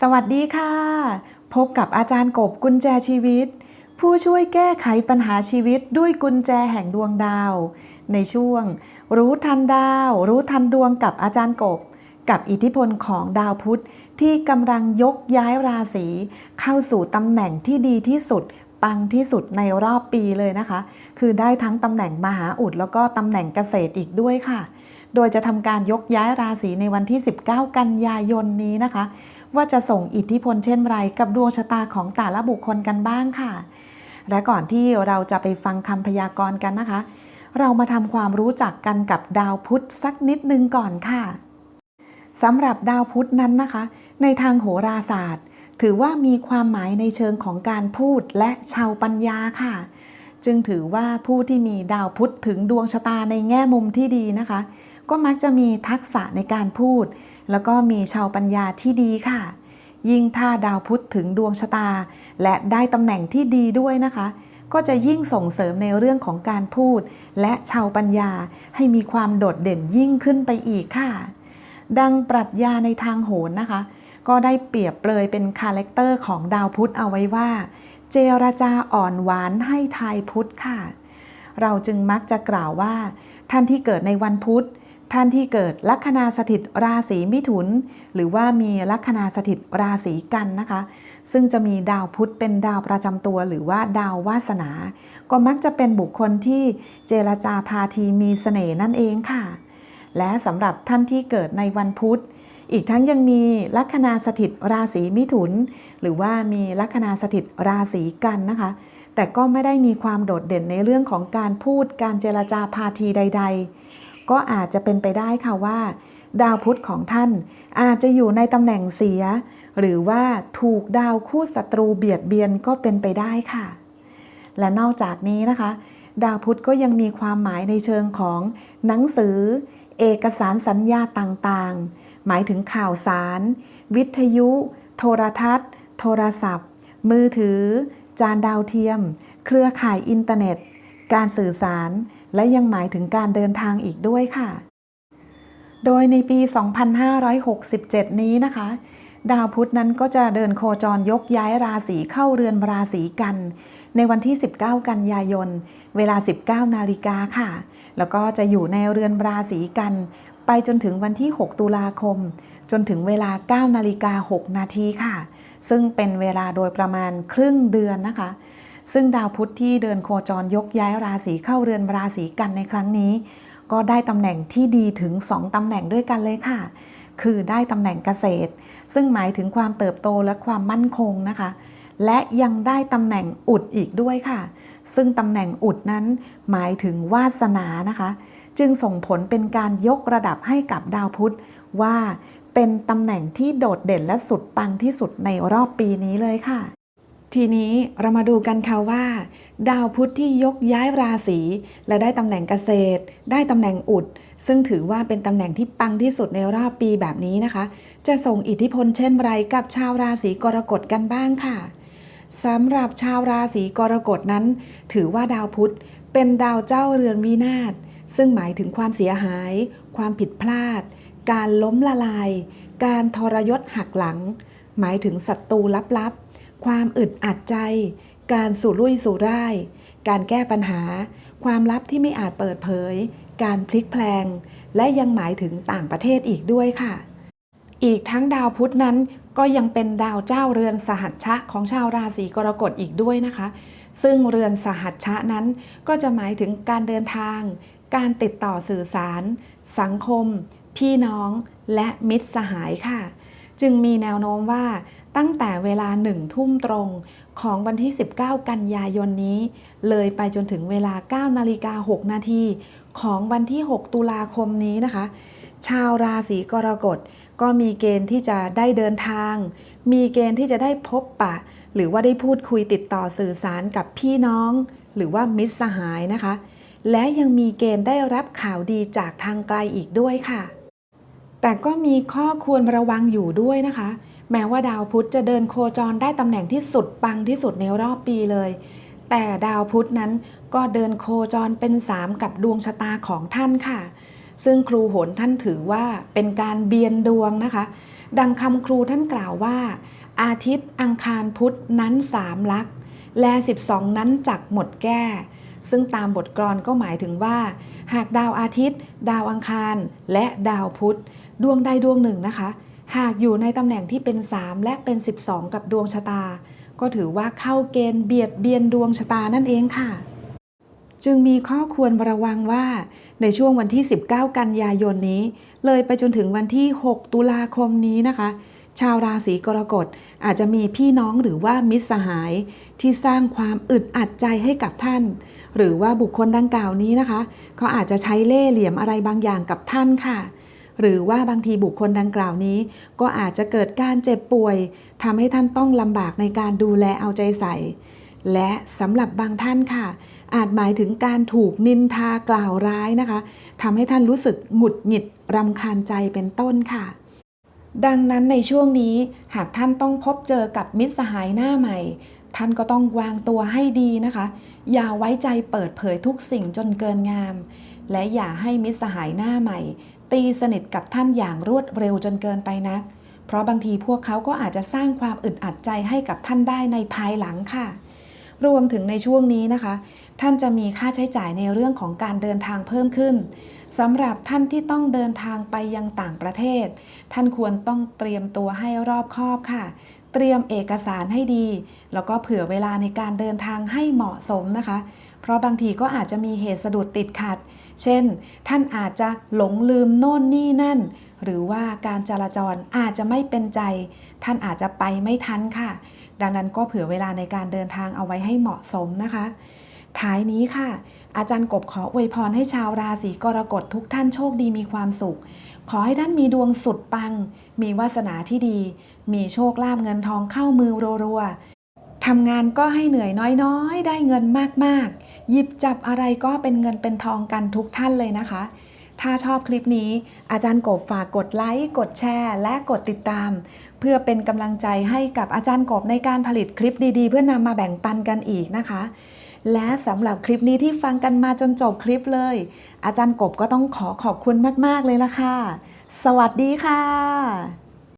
สวัสดีค่ะ พบกับอาจารย์กบกุญแจชีวิต ผู้ช่วยแก้ไขปัญหาชีวิตด้วยกุญแจแห่งดวงดาว ในช่วง รู้ทันดาว รู้ทันดวงกับอาจารย์กบ กับอิทธิพลของดาวพุธที่กำลังยกย้ายราศีเข้าสู่ตำแหน่งที่ดีที่สุด ปังที่สุดในรอบปีเลยนะคะ คือได้ทั้งตำแหน่งมหาอุดแล้วก็ตำแหน่งเกษตรอีกด้วยค่ะ โดยจะทำการยกย้ายราศีในวันที่ 19 กันยายนนี้นะคะ ว่าจะส่งอิทธิพลเช่นไรกับดวงชะตาของแต่ละบุคคลกันบ้างค่ะ และก่อนที่เราจะไปฟังคำพยากรณ์กันนะคะ เรามาทำความรู้จักกันกับดาวพุธสักนิดนึงก่อนค่ะสำหรับดาวพุธนั้นนะคะ ในทางโหราศาสตร์ ถือว่ามีความหมายในเชิงของการพูดและชาวปัญญาค่ะ จึงถือว่าผู้ที่มีดาวพุธถึงดวงชะตาในแง่มุมที่ดีนะคะ ก็มักจะมีทักษะในการพูด แล้วก็มีชาวปัญญาที่ดีค่ะ ยิ่งถ้าดาวพุธถึงดวงชะตา และได้ตำแหน่งที่ดีด้วยนะคะ ก็จะยิ่งส่งเสริมในเรื่องของการพูด และชาวปัญญาให้มีความโดดเด่นยิ่งขึ้นไปอีกค่ะ ดังปรัชญาในทางโหรนะคะ ก็ได้เปรียบเปรยเป็นคาแรคเตอร์ของดาวพุธเอาไว้ว่า เจรจาอ่อนหวานให้ทายพุธค่ะเราจึงมักจะกล่าวว่า ท่านที่เกิดในวันพุธ ท่านที่เกิดลัคนาสถิตราศีมิถุน หรือว่ามีลัคนาสถิตราศีกันนะคะ ซึ่งจะมีดาวพุธเป็นดาวประจำตัว หรือว่าดาววาสนา ก็มักจะเป็นบุคคลที่เจรจาพาทีมีเสน่ห์นั่นเองค่ะ และสำหรับท่านที่เกิดในวันพุธ อีกทั้งยังมีลัคนาสถิตราศีมิถุน หรือว่ามีลัคนาสถิตราศีกันนะคะ แต่ก็ไม่ได้มีความโดดเด่นในเรื่องของการพูดการเจรจาพาทีใด ๆ ก็อาจจะเป็นไปได้ค่ะว่า ดาวพุธของท่านอาจจะอยู่ในตำแหน่งเสีย หรือว่าถูกดาวคู่ศัตรูเบียดเบียนก็เป็นไปได้ค่ะ และนอกจากนี้นะคะ ดาวพุธก็ยังมีความหมายในเชิงของหนังสือ เอกสารสัญญาต่างๆ หมายถึงข่าวสาร วิทยุ โทรทัศน์ โทรศัพท์ มือถือ จานดาวเทียม เครือข่ายอินเทอร์เน็ต การสื่อสาร และยังหมายถึงการเดินทางอีกด้วยค่ะ โดยในปี 2567 นี้นะคะ ดาวพุธนั้นก็จะเดินโคจรยกย้ายราศีเข้าเรือนราศีกัน ในวันที่ 19 กันยายน เวลา 19 นาฬิกาค่ะ แล้วก็จะอยู่ในเรือนราศีกัน ไปจนถึงวันที่ 6 ตุลาคม จนถึงเวลา 9 นาฬิกา 6 นาทีค่ะ ซึ่งเป็นเวลาโดยประมาณครึ่งเดือนนะคะ ซึ่งดาวพุธที่เดินโคจรยกย้ายราศีเข้าเรือนราศีกันในครั้งนี้ ก็ได้ตำแหน่งที่ดีถึง 2ตำแหน่งด้วยกันเลยค่ะ คือได้ตำแหน่งเกษตร ซึ่งหมายถึงความเติบโตและความมั่นคงนะคะ และยังได้ตำแหน่งอุดอีกด้วยค่ะ ซึ่งตำแหน่งอุดนั้นหมายถึงวาสนานะคะ จึงส่งผลเป็นการยกระดับให้กับดาวพุธว่าเป็นตำแหน่งที่โดดเด่นและสุดปังที่สุดในรอบปีนี้เลยค่ะ ทีนี้เรามาดูกันค่ะว่า ดาวพุธที่ยกย้ายราศีและได้ตำแหน่งเกษตร ได้ตำแหน่งอุด ซึ่งถือว่าเป็นตำแหน่งที่ปังที่สุดในรอบปีแบบนี้นะคะ จะส่งอิทธิพลเช่นไรกับชาวราศีกรกฎกันบ้างค่ะสำหรับชาวราศีกรกฎนั้น ถือว่าดาวพุธเป็นดาวเจ้าเรือนวินาศซึ่งหมายถึงความเสียหาย ความผิดพลาด การล้มละลาย การทรยศหักหลัง หมายถึงศัตรูลับๆ ความอึดอัดใจ การสู่รุ่ยสู่ร่าย การแก้ปัญหา ความลับที่ไม่อาจเปิดเผย การพลิกแพลง และยังหมายถึงต่างประเทศอีกด้วยค่ะ อีกทั้งดาวพุธนั้นก็ยังเป็นดาวเจ้าเรือนสหัชชะของชาวราศีกรกฎอีกด้วยนะคะ ซึ่งเรือนสหัชชะนั้นก็จะหมายถึงการเดินทาง การติดต่อสื่อสาร สังคม พี่น้อง และมิตรสหายค่ะ จึงมีแนวโน้มว่า ตั้งแต่เวลาหนึ่งทุ่มตรงของวันที่ 19 กันยายนนี้ เลยไปจนถึงเวลา9นาฬิกา6นาทีของวันที่ 6 ตุลาคมนี้นะคะ ชาวราศีกรกฎก็มีเกณฑ์ที่จะได้เดินทาง มีเกณฑ์ที่จะได้พบปะ หรือว่าได้พูดคุยติดต่อสื่อสารกับพี่น้อง หรือว่ามิตรสหายนะคะ และยังมีเกณฑ์ได้รับข่าวดีจากทางไกลอีกด้วยค่ะ แต่ก็มีข้อควรระวังอยู่ด้วยนะคะ แม้ว่าดาวพุธจะเดินโคจรได้ตำแหน่งที่สุดปังที่สุดในรอบปีเลย แต่ดาวพุธนั้นก็เดินโคจรเป็น3กับดวงชะตาของท่านค่ะ ซึ่งครูโหนท่านถือว่าเป็นการเบียนดวงนะคะ ดังคำครูท่านกล่าวว่า อาทิตย์อังคารพุธนั้นสามลัก และ 12 นั้นจักหมดแก้ ซึ่งตามบทกลอนก็หมายถึงว่า หากดาวอาทิตย์ ดาวอังคาร และดาวพุธ ดวงใดดวงหนึ่งนะคะ หากอยู่ในตำแหน่งที่เป็น 3 และเป็น 12 กับดวงชะตา ก็ถือว่าเข้าเกณฑ์เบียดเบียนดวงชะตานั่นเองค่ะ จึงมีข้อควรระวังว่าในช่วงวันที่ 19 กันยายนนี้ เลยไปจนถึงวันที่ 6 ตุลาคมนี้นะคะ ชาวราศีกรกฎอาจจะมีพี่น้องหรือว่ามิตรสหาย ที่สร้างความอึดอัดใจให้กับท่าน หรือว่าบุคคลดังกล่าวนี้นะคะเขาอาจจะใช้เล่ห์เหลี่ยมอะไรบางอย่างกับท่านค่ะ หรือว่าบางทีบุคคลดังกล่าวนี้ ก็อาจจะเกิดการเจ็บป่วยทำให้ท่านต้องลำบากในการดูแลเอาใจใส่ และสำหรับบางท่านค่ะ อาจหมายถึงการถูกนินทากล่าวร้ายนะคะทำให้ท่านรู้สึกหงุดหงิดรำคาญใจเป็นต้นค่ะ ดังนั้นในช่วงนี้หากท่านต้องพบเจอกับมิตรสหายหน้าใหม่ ท่านก็ต้องวางตัวให้ดีนะคะ อย่าไว้ใจเปิดเผยทุกสิ่งจนเกินงาม และอย่าให้มิตรสหายหน้าใหม่ ตีสนิทกับท่านอย่างรวดเร็วจนเกินไปนัก เพราะบางทีพวกเขาก็อาจจะสร้างความอึดอัดใจให้กับท่านได้ในภายหลังค่ะ รวมถึงในช่วงนี้นะคะ ท่านจะมีค่าใช้จ่ายในเรื่องของการเดินทางเพิ่มขึ้นสำหรับท่านที่ต้องเดินทางไปยังต่างประเทศ ท่านควรต้องเตรียมตัวให้รอบคอบค่ะ เตรียมเอกสารให้ดี แล้วก็เผื่อเวลาในการเดินทางให้เหมาะสมนะคะ เพราะบางทีก็อาจจะมีเหตุสะดุดติดขัด เช่น ท่านอาจจะหลงลืมโน่นนี่นั่น หรือว่าการจราจรอาจจะไม่เป็นใจ ท่านอาจจะไปไม่ทันค่ะ ดังนั้นก็เผื่อเวลาในการเดินทางเอาไว้ให้เหมาะสมนะคะ ท้ายนี้ค่ะ อาจารย์กบขออวยพรให้ชาวราศีกรกฎทุกท่านโชคดีมีความสุข ขอให้ท่านมีดวงสุดปัง มีวาสนาที่ดี มีโชคลาภเงินทองเข้ามือรัวๆทำงานก็ให้เหนื่อยน้อยๆ ได้เงินมากๆ หยิบจับอะไรก็เป็นเงินเป็นทองกันทุกท่านเลยนะคะ ถ้าชอบคลิปนี้ อาจารย์กบฝากกดไลค์กดแชร์ และกดติดตาม เพื่อเป็นกำลังใจให้กับอาจารย์กบในการผลิตคลิปดีๆ เพื่อนำมาแบ่งปันกันอีกนะคะ และสำหรับคลิปนี้ที่ฟังกันมาจนจบคลิปเลย อาจารย์กบก็ต้องขอขอบคุณมากๆเลยละค่ะ สวัสดีค่ะ